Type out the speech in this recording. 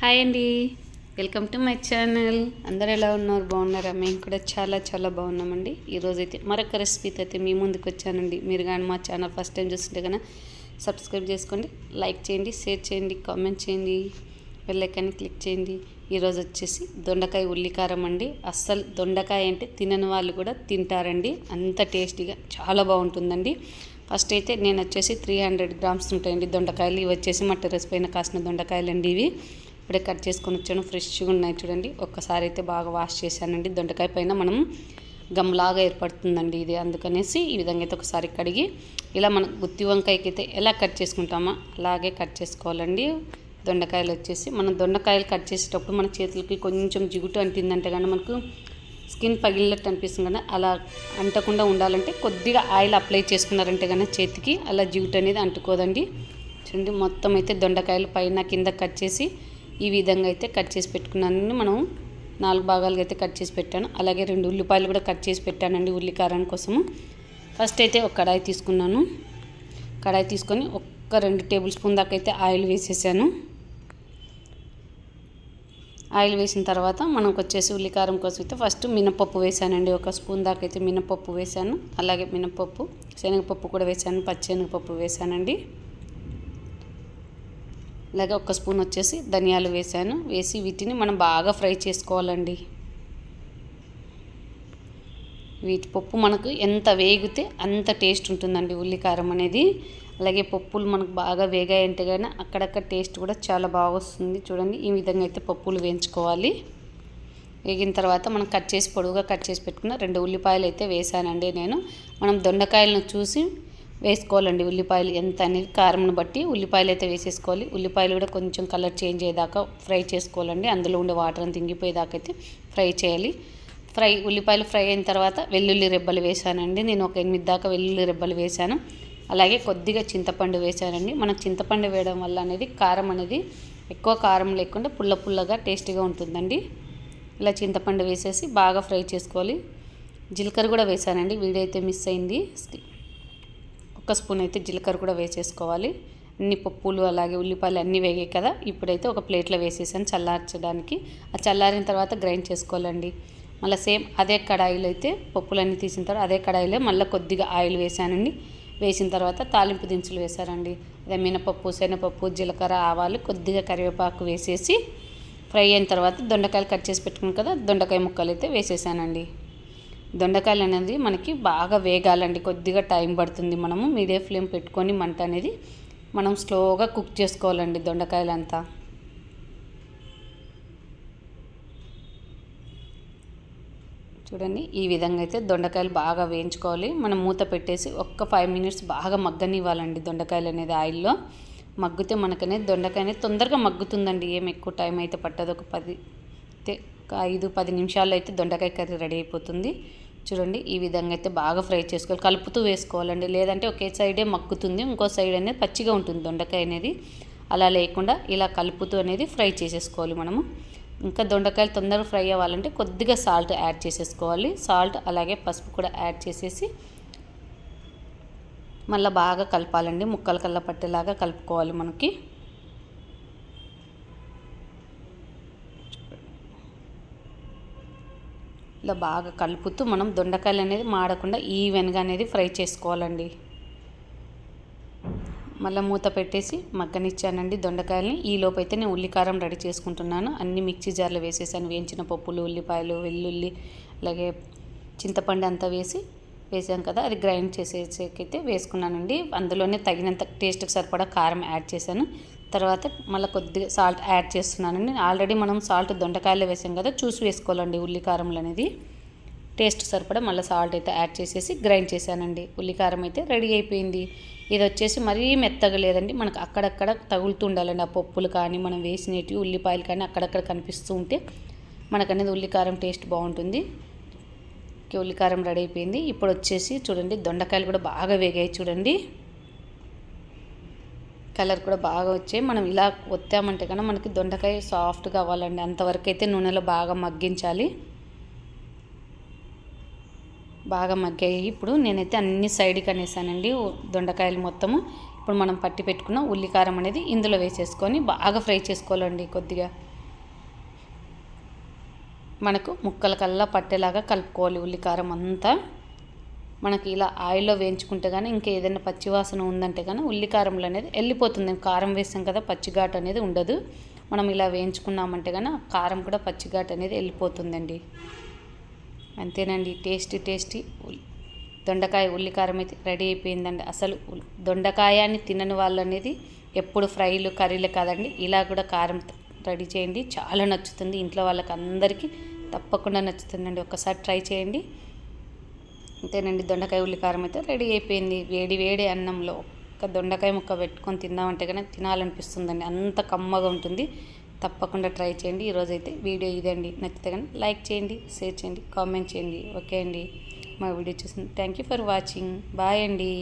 Hi అండి. Welcome to my channel. అందరు ఎలా ఉన్నారు? బాగున్నారా? మేము కూడా చాలా చాలా బాగున్నామండి. ఈరోజు అయితే మరొక రెసిపీతో అయితే మీ ముందుకు వచ్చానండి. మీరు కానీ మా ఛానల్ ఫస్ట్ టైం చూస్తుంటే కనుక సబ్స్క్రైబ్ చేసుకోండి లైక్ చేయండి షేర్ చేయండి కామెంట్ చేయండి బెల్లైకాన్ని క్లిక్ చేయండి. ఈరోజు వచ్చేసి దొండకాయ ఉల్లికారం అండి. అస్సలు దొండకాయ అంటే తినని వాళ్ళు కూడా తింటారండి. అంత టేస్టీగా చాలా బాగుంటుందండి. ఫస్ట్ అయితే నేను వచ్చేసి త్రీ హండ్రెడ్ గ్రామ్స్ ఉంటాయండి దొండకాయలు. ఇవి వచ్చేసి మా టెర్రస్ పైన కాసిన దొండకాయలు అండి ఇవి. ఇప్పుడే కట్ చేసుకొని వచ్చాను. ఫ్రెష్గా ఉన్నాయి చూడండి. ఒక్కసారి అయితే బాగా వాష్ చేశానండి. దొండకాయ పైన మనం గమ్లాగా ఏర్పడుతుందండి ఇది. అందుకనేసి ఈ విధంగా అయితే ఒకసారి కడిగి ఇలా మనం గుత్తి వంకాయకి అయితే ఎలా కట్ చేసుకుంటామో అలాగే కట్ చేసుకోవాలండి. దొండకాయలు వచ్చేసి మనం దొండకాయలు కట్ చేసేటప్పుడు మన చేతులకి కొంచెం జిగుటు అంటిందంటే కానీ మనకు స్కిన్ పగిలినట్టు అనిపిస్తుంది కదా. అలా అంటకుండా ఉండాలంటే కొద్దిగా ఆయిల్ అప్లై చేసుకున్నారంటే కానీ చేతికి అలా జిగుటు అనేది అంటుకోదండి. చూడండి మొత్తం అయితే దొండకాయలు పైన కింద కట్ చేసి ఈ విధంగా అయితే కట్ చేసి పెట్టుకున్నాను మనం నాలుగు భాగాలుగా అయితే కట్ చేసి పెట్టాను. అలాగే రెండు ఉల్లిపాయలు కూడా కట్ చేసి పెట్టానండి ఉల్లి కారం కోసము. ఫస్ట్ అయితే ఒక కడాయి తీసుకున్నాను. కడాయి తీసుకొని ఒక్క రెండు టేబుల్ స్పూన్ దాకా అయితే ఆయిల్ వేసేసాను. ఆయిల్ వేసిన తర్వాత మనకు వచ్చేసి ఉల్లికారం కోసం అయితే ఫస్ట్ మినపప్పు వేసానండి. ఒక స్పూన్ దాకా అయితే మినపప్పు వేసాను. అలాగే మినపప్పు శనగపప్పు కూడా వేసాను. పచ్చెనగపప్పు వేసానండి. అలాగే ఒక స్పూన్ వచ్చేసి ధనియాలు వేసాను వేసి వీటిని మనం బాగా ఫ్రై చేసుకోవాలండి. వీటి పప్పు మనకు ఎంత వేగితే అంత టేస్ట్ ఉంటుందండి ఉల్లికారం అనేది. అలాగే పప్పులు మనకు బాగా వేగాయంటే కానీ అక్కడక్కడ టేస్ట్ కూడా చాలా బాగా వస్తుంది. చూడండి ఈ విధంగా అయితే పప్పులు వేయించుకోవాలి. వేగిన తర్వాత మనం కట్ చేసి పొడుగుగా కట్ చేసి పెట్టుకున్న రెండు ఉల్లిపాయలు అయితే వేసానండి నేను. మనం దొండకాయలను చూసి వేసుకోవాలండి ఉల్లిపాయలు ఎంత అనేది కారంను బట్టి ఉల్లిపాయలు అయితే వేసేసుకోవాలి. ఉల్లిపాయలు కూడా కొంచెం కలర్ చేంజ్ అయ్యేదాకా ఫ్రై చేసుకోవాలండి. అందులో ఉండే వాటర్ అంతా ఇంగిపోయేదాకా అయితే ఫ్రై చేయాలి. ఫ్రై ఉల్లిపాయలు ఫ్రై అయిన తర్వాత వెల్లుల్లి రెబ్బలు వేసానండి. నేను ఒక ఎనిమిది దాకా వెల్లుల్లి రెబ్బలు వేసాను. అలాగే కొద్దిగా చింతపండు వేసానండి. మనకు చింతపండు వేయడం వల్ల అనేది కారం అనేది ఎక్కువ కారం లేకుండా పుల్ల పుల్లగా టేస్టీగా ఉంటుందండి. ఇలా చింతపండు వేసేసి బాగా ఫ్రై చేసుకోవాలి. జీలకర్ర కూడా వేసానండి. వీడైతే అయితే మిస్ అయింది. ఒక స్పూన్ అయితే జీలకర్ర కూడా వేసేసుకోవాలి. అన్ని పప్పులు అలాగే ఉల్లిపాయలు అన్నీ వేగాయి కదా. ఇప్పుడైతే ఒక ప్లేట్లో వేసేసాను చల్లార్చడానికి. ఆ చల్లారిన తర్వాత గ్రైండ్ చేసుకోవాలండి. మళ్ళీ సేమ్ అదే కడాయిలో అయితే పప్పులన్నీ తీసిన తర్వాత అదే కడాయిలో మళ్ళీ కొద్దిగా ఆయిల్ వేసానండి. వేసిన తర్వాత తాలింపు దినుసులు వేశారండి. అదే మినపప్పు శనగపప్పు జీలకర్ర ఆవాలు కొద్దిగా కరివేపాకు వేసేసి ఫ్రై అయిన తర్వాత దొండకాయలు కట్ చేసి పెట్టుకున్నాం కదా. దొండకాయ ముక్కలు అయితే వేసేసానండి. దొండకాయలు అనేది మనకి బాగా వేగాలండి. కొద్దిగా టైం పడుతుంది మనము. మీడియం ఫ్లేమ్ పెట్టుకొని మంట అనేది మనం స్లోగా కుక్ చేసుకోవాలండి దొండకాయలంతా. చూడండి ఈ విధంగా అయితే దొండకాయలు బాగా వేయించుకోవాలి. మనం మూత పెట్టేసి ఒక్క ఫైవ్ మినిట్స్ బాగా మగ్గనివ్వాలండి దొండకాయలు అనేది ఆయిల్లో. మగ్గితే మనకనేది దొండకాయ అనేది తొందరగా మగ్గుతుందండి. ఏం ఎక్కువ టైం అయితే పట్టదు. ఒక పది ఒక ఐదు పది నిమిషాల్లో అయితే దొండకాయ కర్రీ రెడీ అయిపోతుంది. చూడండి ఈ విధంగా అయితే బాగా ఫ్రై చేసుకోవాలి. కలుపుతూ వేసుకోవాలండి. లేదంటే ఒకే సైడే మక్కుతుంది ఇంకో సైడ్ అనేది పచ్చిగా ఉంటుంది దొండకాయ అనేది. అలా లేకుండా ఇలా కలుపుతూ అనేది ఫ్రై చేసేసుకోవాలి మనము. ఇంకా దొండకాయలు తొందరగా ఫ్రై అవ్వాలంటే కొద్దిగా సాల్ట్ యాడ్ చేసేసుకోవాలి. సాల్ట్ అలాగే పసుపు కూడా యాడ్ చేసేసి మళ్ళీ బాగా కలపాలండి. ముక్కలు కల్లా పట్టేలాగా కలుపుకోవాలి మనకి. ఇలా బాగా కలుపుతూ మనం దొండకాయలు అనేది మాడకుండా ఈవెన్గా అనేది ఫ్రై చేసుకోవాలండి. మళ్ళీ మూత పెట్టేసి మగ్గనిచ్చానండి దొండకాయలని. ఈ లోపు అయితే నేను ఉల్లికారం రెడీ చేసుకుంటున్నాను. అన్ని మిక్సీ జార్లో వేసేసాను. వేయించిన పప్పులు ఉల్లిపాయలు వెల్లుల్లి అలాగే చింతపండు అంతా వేసి వేసాం కదా అది గ్రైండ్ చేసేకైతే వేసుకున్నానండి. అందులోనే తగినంత టేస్ట్కి సరిపడా కారం యాడ్ చేశాను. తర్వాత మళ్ళీ కొద్దిగా సాల్ట్ యాడ్ చేస్తున్నానండి. ఆల్రెడీ మనం సాల్ట్ దొండకాయలు వేసాం కదా చూసి వేసుకోవాలండి ఉల్లికారంలు అనేది. టేస్ట్ సరిపడా మళ్ళీ సాల్ట్ అయితే యాడ్ చేసేసి గ్రైండ్ చేశానండి. ఉల్లికారం అయితే రెడీ అయిపోయింది. ఇది వచ్చేసి మరీ మెత్తగా లేదండి మనకు అక్కడక్కడ తగులుతూ ఉండాలండి. ఆ పప్పులు కానీ మనం వేసినవి ఉల్లిపాయలు కానీ అక్కడక్కడ కనిపిస్తూ ఉంటే మనకనేది ఉల్లికారం టేస్ట్ బాగుంటుంది. ఉల్లికారం రెడీ అయిపోయింది. ఇప్పుడు వచ్చేసి చూడండి దొండకాయలు కూడా బాగా వేగాయి చూడండి. కలర్ కూడా బాగా వచ్చాయి. మనం ఇలా ఒత్తామంటే కన్నా మనకి దొండకాయ సాఫ్ట్గా కావాలండి అంతవరకు అయితే నూనెలో బాగా మగ్గించాలి. బాగా మగ్గాయి. ఇప్పుడు నేనైతే అన్ని సైడ్కి అనేసానండి దొండకాయలు మొత్తము. ఇప్పుడు మనం పట్టి పెట్టుకున్న ఉల్లికారం అనేది ఇందులో వేసేసుకొని బాగా ఫ్రై చేసుకోవాలండి కొద్దిగా. మనకు ముక్కల కల్లా పట్టేలాగా కలుపుకోవాలి ఉల్లికారం అంతా. మనకి ఇలా ఆయిల్లో వేయించుకుంటే కానీ ఇంకా ఏదైనా పచ్చివాసన ఉందంటే కానీ ఉల్లికారంలో అనేది వెళ్ళిపోతుంది కారం వేసాం కదా పచ్చిఘాటు అనేది ఉండదు. మనం ఇలా వేయించుకున్నామంటే కానీ కారం కూడా పచ్చిఘాటు అనేది వెళ్ళిపోతుందండి అంతేనండి టేస్టీ టేస్టీ దొండకాయ ఉల్లికారం అయితే రెడీ అయిపోయిందండి. అసలు దొండకాయని తినని వాళ్ళు అనేది ఎప్పుడు ఫ్రైలు కర్రీలు కాదండి. ఇలా కూడా కారం రెడీ చేయండి. చాలా నచ్చుతుంది. ఇంట్లో వాళ్ళకి అందరికీ తప్పకుండా నచ్చుతుందండి. ఒకసారి ట్రై చేయండి. అంతేనండి. దొండకాయ ఉల్లికారం అయితే రెడీ అయిపోయింది. వేడి వేడి అన్నంలో ఒక దొండకాయ ముక్క పెట్టుకొని తిందామంటే కానీ తినాలనిపిస్తుందండి. అంత కమ్మగా ఉంటుంది. తప్పకుండా ట్రై చేయండి. ఈరోజైతే వీడియో ఇదండి. నచ్చితే కానీ లైక్ చేయండి షేర్ చేయండి కామెంట్ చేయండి. ఓకే అండి. మా వీడియో చూసింది thank you for watching. Bye అండి.